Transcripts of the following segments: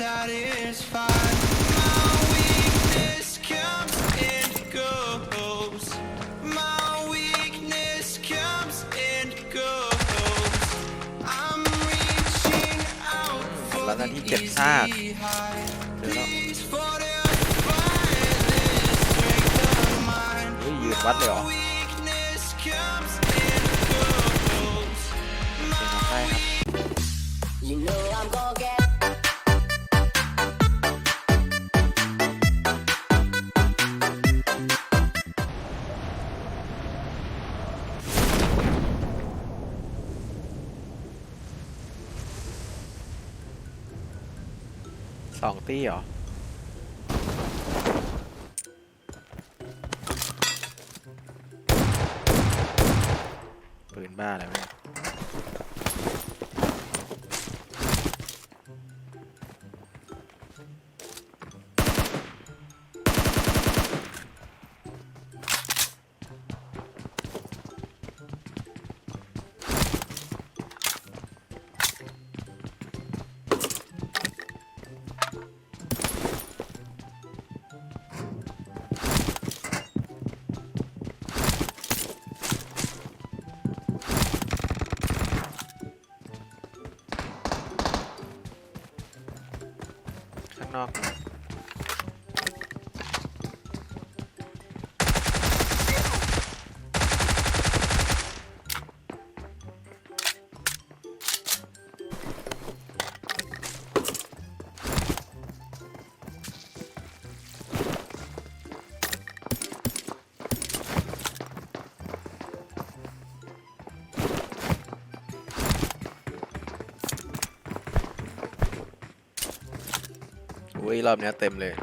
satisfied. My weakness comes and goes. My weakness comes and goes. I'm reaching out for แล้วหน้า the ที่เก็บซาก easy high. เจอแล้ว Please fortify this strength of mine. เฮ้ยยืนวัดเลยเหรอ ตี้เหรอ ปืนบ้าอะไร รอบนี้เต็มเลย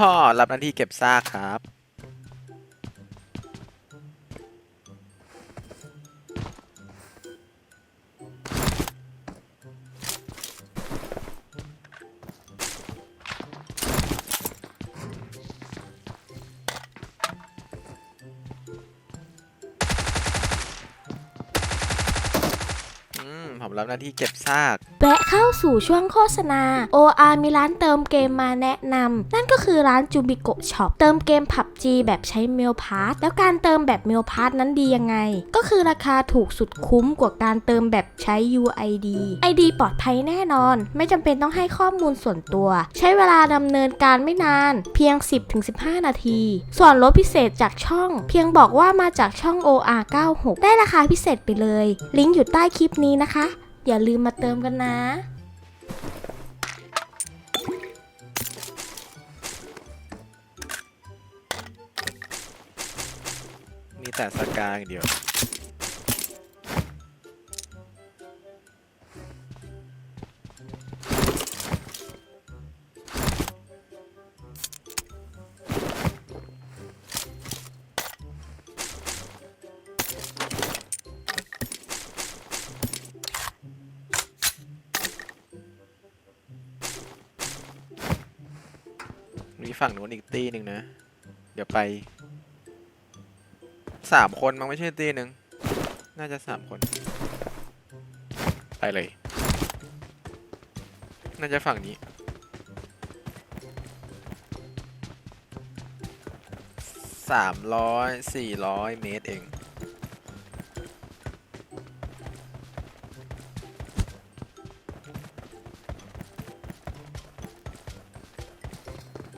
ฮ่อรับหน้าที่เก็บซากครับ รับหน้าที่เก็บซาก แวะเข้าสู่ช่วงโฆษณา OR มีร้านเติมเกมมาแนะนำ นั่นก็คือร้านจูบิโกช็อปเติมเกม PUBG แบบใช้เมลพาสแล้วการเติมแบบเมลพาสนั้นดียังไง ก็คือราคาถูกสุดคุ้มกว่าการเติมแบบใช้ UID ID ปลอดภัยแน่นอน ไม่จำเป็นต้องให้ข้อมูลส่วนตัว ใช้เวลาดำเนินการไม่นาน เพียง 10-15 นาที ส่วนลดพิเศษจากช่อง เพียงบอกว่ามาจากช่อง OR 96 ได้ราคาพิเศษไปเลย ลิงก์อยู่ใต้คลิปนี้นะคะ อย่าลืมมาเติมกันนะ มีแต่สกาอย่างเดียว ฝั่งนู้นอีกตีหนึ่งนะ เดี๋ยวไปสามคนมันไม่ใช่ตีหนึ่งน่าจะสามคน ไปเลย น่าจะฝั่งนี้สามร้อยสี่ร้อยเมตรเอง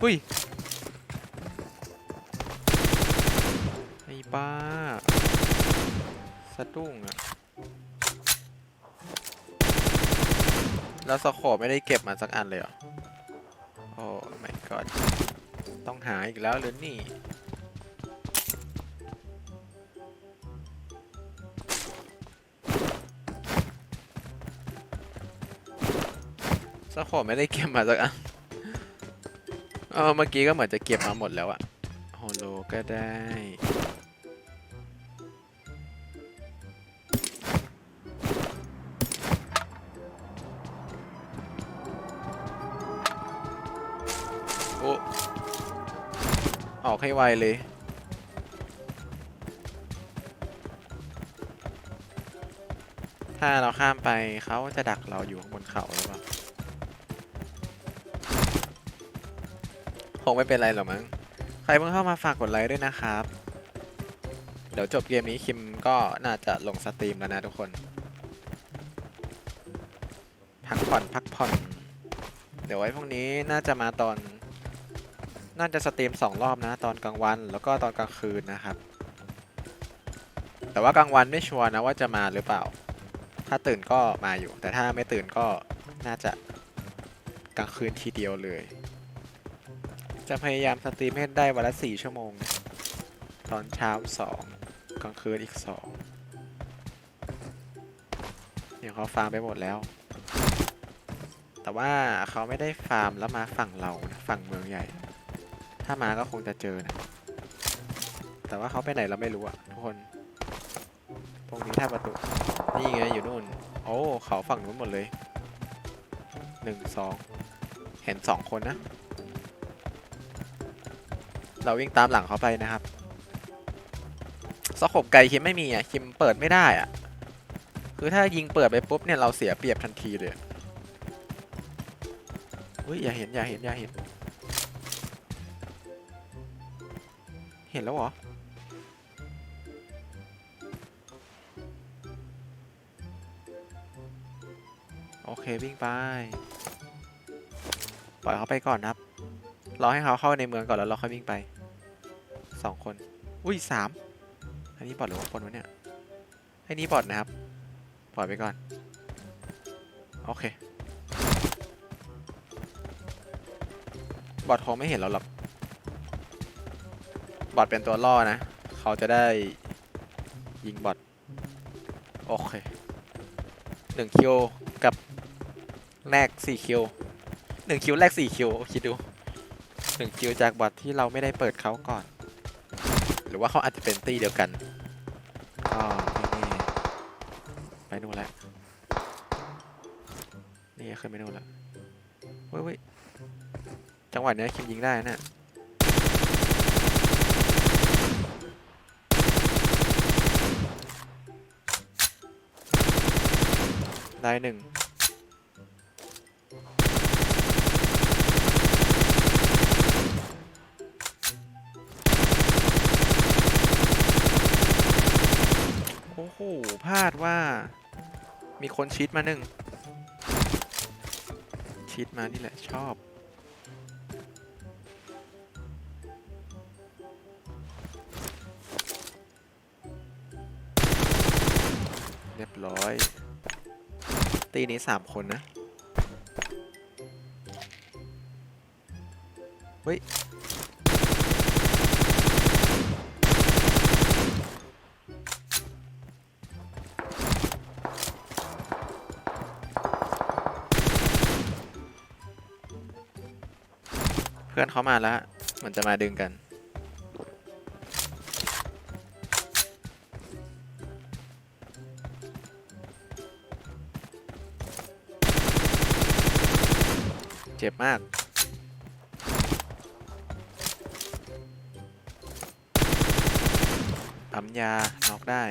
อุ้ยไอ้บ้าสะดุ้งอะแล้วสกอบไม่ได้เก็บมาสักอันเลยเหรอ โอ้ my god ต้องหาอีกแล้วหรือนี่สกอบไม่ได้เก็บมาสักอัน เออเมื่อกี้ก็เหมือนจะเก็บมาหมดแล้วอะโฮโลก็ได้ โอ้ออกให้ไวเลย ถ้าเราข้ามไปเขาจะดักเราอยู่ข้างบนเขาหรือเปล่า งไม่เป็นไรหรอกมั้ง ใครเพิ่งเข้ามาฝากกดไลค์ด้วยนะครับ เดี๋ยวจบเกมนี้คิมก็น่าจะลงสตรีมแล้วนะทุกคน พักผ่อนพักผ่อน เดี๋ยวไว้พรุ่งนี้น่าจะมาตอน น่าจะสตรีมสองรอบนะ ตอนกลางวันแล้วก็ตอนกลางคืนนะครับ แต่ว่ากลางวันไม่ชัวร์นะว่าจะมาหรือเปล่า ถ้าตื่นก็มาอยู่ แต่ถ้าไม่ตื่นก็น่าจะกลางคืนทีเดียวเลย จะพยายามสตรีมให้ได้วันละสี่ชั่วโมง ตอนเช้าสองกลางคืนอีกสองเดี๋ยวเขาฟาร์มไปหมดแล้ว แต่ว่าเขาไม่ได้ฟาร์มแล้วมาฝั่งเรานะฝั่งเมืองใหญ่ ถ้ามาก็คงจะเจอนะ แต่ว่าเขาไปไหนเราไม่รู้อะทุกคน ตรงนี้ท่าประตู นี่ไงอยู่นู่น โอ้เขาฝั่งนู้นหมดเลยหนึ่งสองเห็นสองคนนะ เราวิ่งตามหลังเขาไปนะครับสโคบไกลคิมไม่มีอะคิมเปิดไม่ได้อะคือถ้ายิงเปิดไปปุ๊บเนี่ยเราเสียเปรียบทันทีเลยอุ้ยอย่าเห็นอย่าเห็นอย่าเห็น เห็นแล้วเหรอโอเควิ่งไป ปล่อยเขาไปก่อนครับรอให้เขาเข้าในเมืองก่อนแล้วเราค่อยวิ่งไป สองคน อุ้ยสามอันนี้บอดหรือว่าคนวะเนี่ยไอ้นี่บอดนะครับ ปล่อยไปก่อน โอเค บอดคงไม่เห็นเราหรอก บอดเป็นตัวล่อนะ เขาจะได้ยิงบอด โอเคหนึ่งคิวกับแรกสี่คิวหนึ่งคิวแรกสี่คิวคิดดูหนึ่งคิวจากบอทที่เราไม่ได้เปิดเขาก่อน รือว่าเขาอาจจะเป็นตีเดียวกันก็ไม่ไปนู่นแล้วนี่ขึ้นไปนู่นแล้วเว้ยเว้ยจังหวะเนี้ยคิมยิงได้น่ะได้หนึ่ง พลาดว่ามีคนชิดมาหนึ่งชิดมานี่แหละชอบ เรียบร้อย ตีนี้สามคนนะ เฮ้ย พื่อนเขามาแล้วเหมือนจะมาดึงกัน เจ็บมากปั๊มยาน็อกได้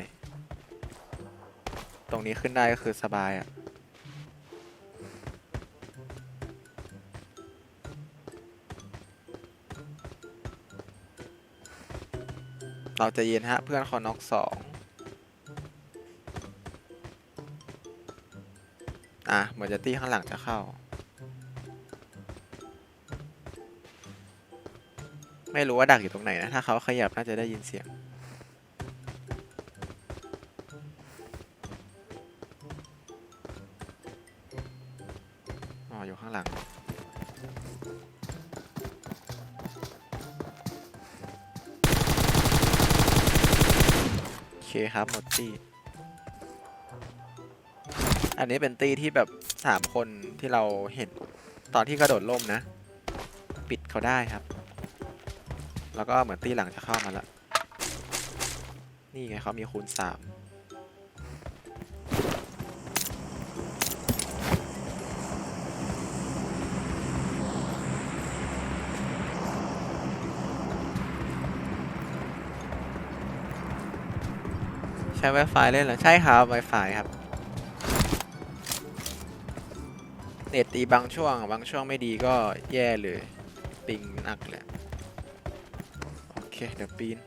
ตรงนี้ขึ้นได้ก็คือสบายอะ่ะ เราจะเย็นฮะ เพื่อนเขาน็อกสองอะเหมือนจะตี้ข้างหลังจะเข้า ไม่รู้ว่าดักอยู่ตรงไหนนะ ถ้าเขาขยับน่าจะได้ยินเสียง คครับหมดตี้ อันนี้เป็นตี้ที่แบบสามคนที่เราเห็นตอนที่กระโดดล่มนะ ปิดเขาได้ครับ แล้วก็เหมือนตีหลังจะเข้ามาแล้ว นี่ไงเขามีคูณสาม ช้ Wi-Fi เล่นเหรอ ใช่ครับ Wi-Fi ครับ เน็ตตีบางช่วง บางช่วงไม่ดีก็แย่เลย ปิงหนักเลย โอเค เดี๋ยวปีน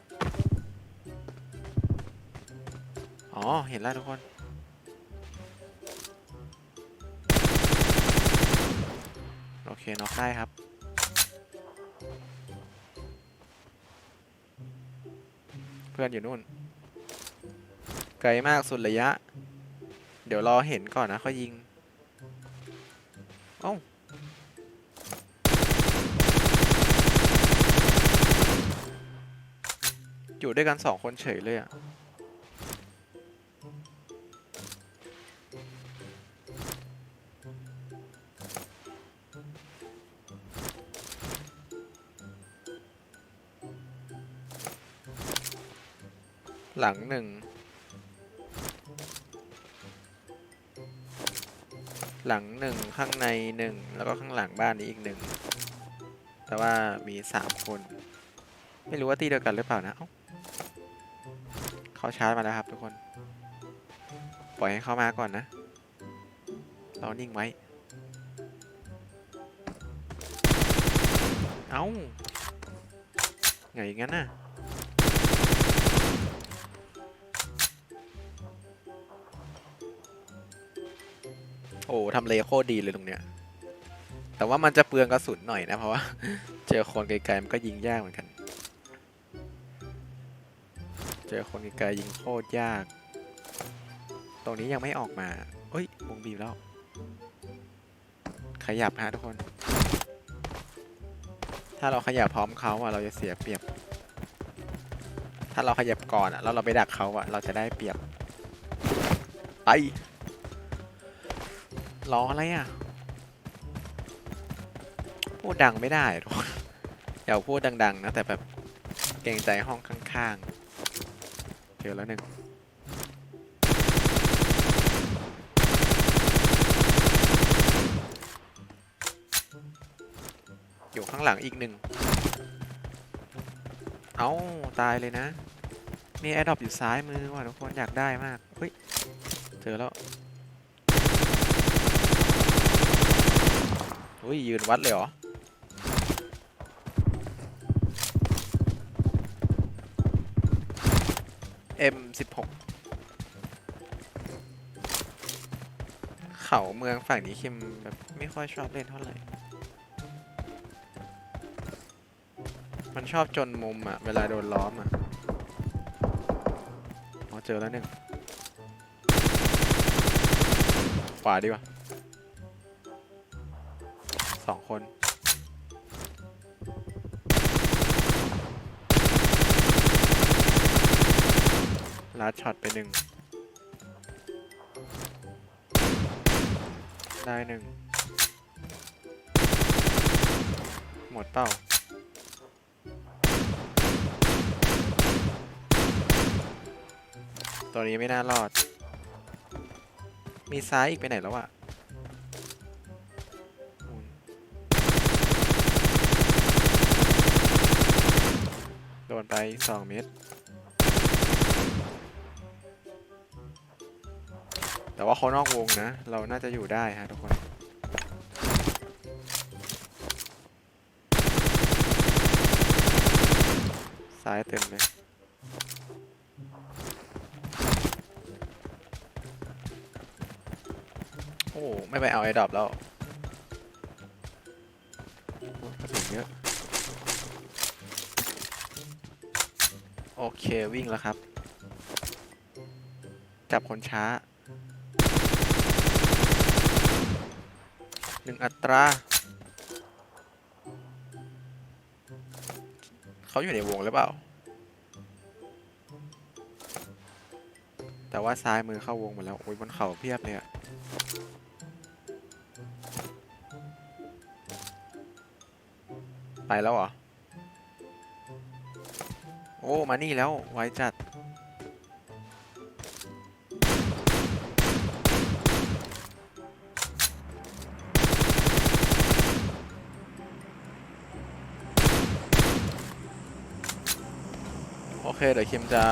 อ๋อ เห็นแล้วทุกคนโอเคน็อกได้ครับ เพื่อนอยู่นู่น ไกลมากสุดระยะ เดี๋ยวรอเห็นก่อนนะเขายิง เอ้า อยู่ด้วยกันสองคนเฉยเลยอะหลังหนึ่ง หลังหนึ่งข้างในหนึ่งแล้วก็ข้างหลังบ้านนี้อีกหนึ่งแต่ว่ามีสามคน ไม่รู้ว่าตีเดียวกันหรือเปล่านะเอ้าเขาชาร์จมาแล้วครับทุกคน ปล่อยให้เขามาก่อนนะ เรานิ่งไว้ เอ้าไงงั้นน่ะ โอ้ทำเลโคตรดีเลยตรงเนี้ย แต่ว่ามันจะเปลืองกระสุนหน่อยนะ เพราะว่า เจอคนไกลๆมันก็ยิงยากเหมือนกัน เจอคนไกลๆยิงโคตรยาก ตรงนี้ยังไม่ออกมาเอ้ยวงบีบแล้ว ขยับฮะทุกคน ถ้าเราขยับพร้อมเขาอะเราจะเสียเปรียบ ถ้าเราขยับก่อนอะแล้วเราไปดักเขาอะเราจะได้เปรียบ ไป รออะไรอะพูดดังไม่ได้ทุกคนอยากพูดดัง ๆ นะ แต่แบบเกรงใจห้องข้างๆเจอแล้วหนึ่งอยู่ข้างหลังอีกหนึ่ง เอ้า ตายเลยนะ มีแอดดอปอยู่ซ้ายมือว่ะทุกคนอยากได้มาก เฮ้ย เจอแล้ว อุ้ยยืนวัดเลยเหรอ M16 เขาเมืองฝั่งนี้คิมแบบไม่ค่อยชอบเล่นเท่าไหร่ มันชอบจนมุมอะเวลาโดนล้อมอะอ๋อเจอแล้วหนึ่งขวาดีกว่า สองคน ลาดช็อตไปหนึ่ง ได้หนึ่ง หมดเป้าตัวนี้ไม่น่ารอด มีซ้ายอีกไปไหนแล้วอะ นไปสองเม็ดแต่ว่าเขานอกวงนะ เราน่าจะอยู่ได้ฮะทุกคนซ้ายเต็มเลยโอ้ไม่ไปเอาไอ้ดรอปแล้วกระสุนเยอะ โอเควิ่งแล้วครับ จับคนช้าหนึ่งอัตรา เขาอยู่ในวงหรือเปล่า แต่ว่าซ้ายมือเข้าวงหมดแล้ว โอ้ยบนเขาเพียบเลยอะไปแล้วเหรอ โอ้ มานี่แล้ว ไว้จัด โอเค เดี๋ยวคิมจะ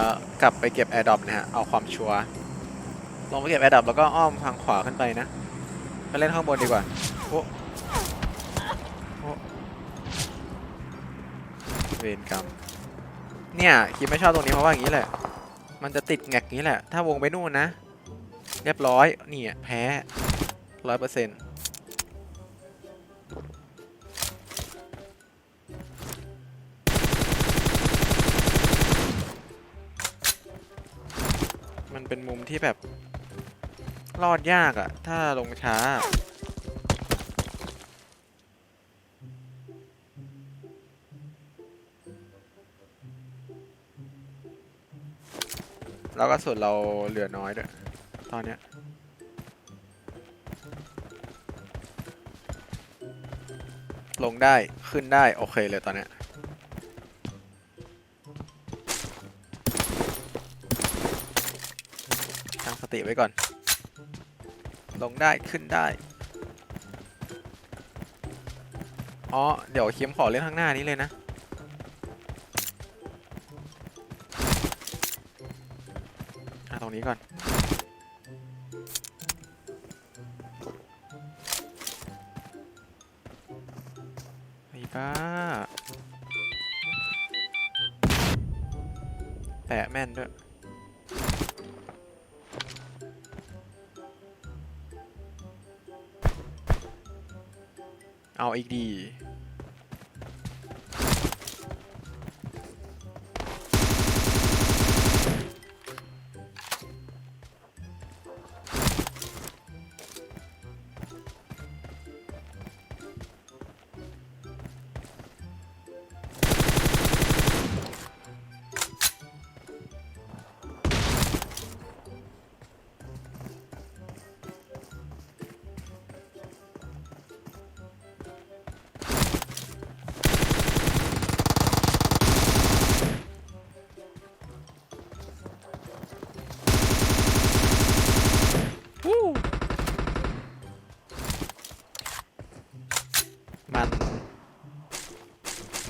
กลับไปเก็บแอร์ดรอปนะฮะ เอาความชัวร์ ลงไปเก็บแอร์ดรอปแล้วก็อ้อมทางขวาขึ้นไปนะ ไปเล่นข้างบนดีกว่า โอ้โอ้เวรกรรม เนี่ยคิมไม่ชอบตรงนี้เพราะว่าอย่างนี้แหละ มันจะติดแงกนี้แหละ ถ้าวงไปนู่นนะ เรียบร้อยนี่อะแพ้ร้อยเปอร์เซ็นต์มันเป็นมุมที่แบบ รอดยากอะถ้าลงช้า แล้วก็ส่วนเราเหลือน้อยด้วยตอนเนี้ยลงได้ขึ้นได้ โอเคเลยตอนเนี้ยตั้งสติไว้ก่อน ลงได้ขึ้นได้อ๋อเดี๋ยวคิมขอเล่นข้างหน้านี้เลยนะ นี้ก่อน ไอ้บ้า แปะแม่นด้วยเอาอีกดี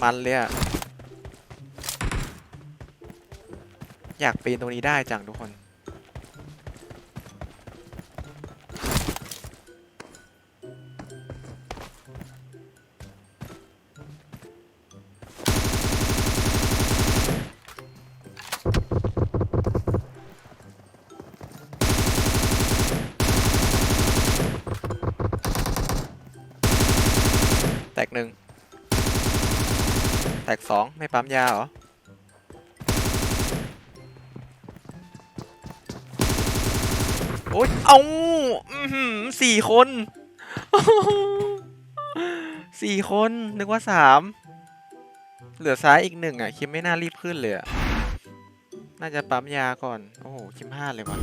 มันเลยอะอยากปีนตรงนี้ได้จังทุกคน แตกหนึ่ง แตกสองไม่ปั๊มยาเหรอ โอ๊ย เอาอื้อหือสี่คน สี่คน นึกว่าสาม เหลือซ้ายอีกหนึ่งอะ คิมไม่น่ารีบขึ้นเลยอะ น่าจะปั๊มยาก่อน โอ้โห คิมพลาดเลยว่ะ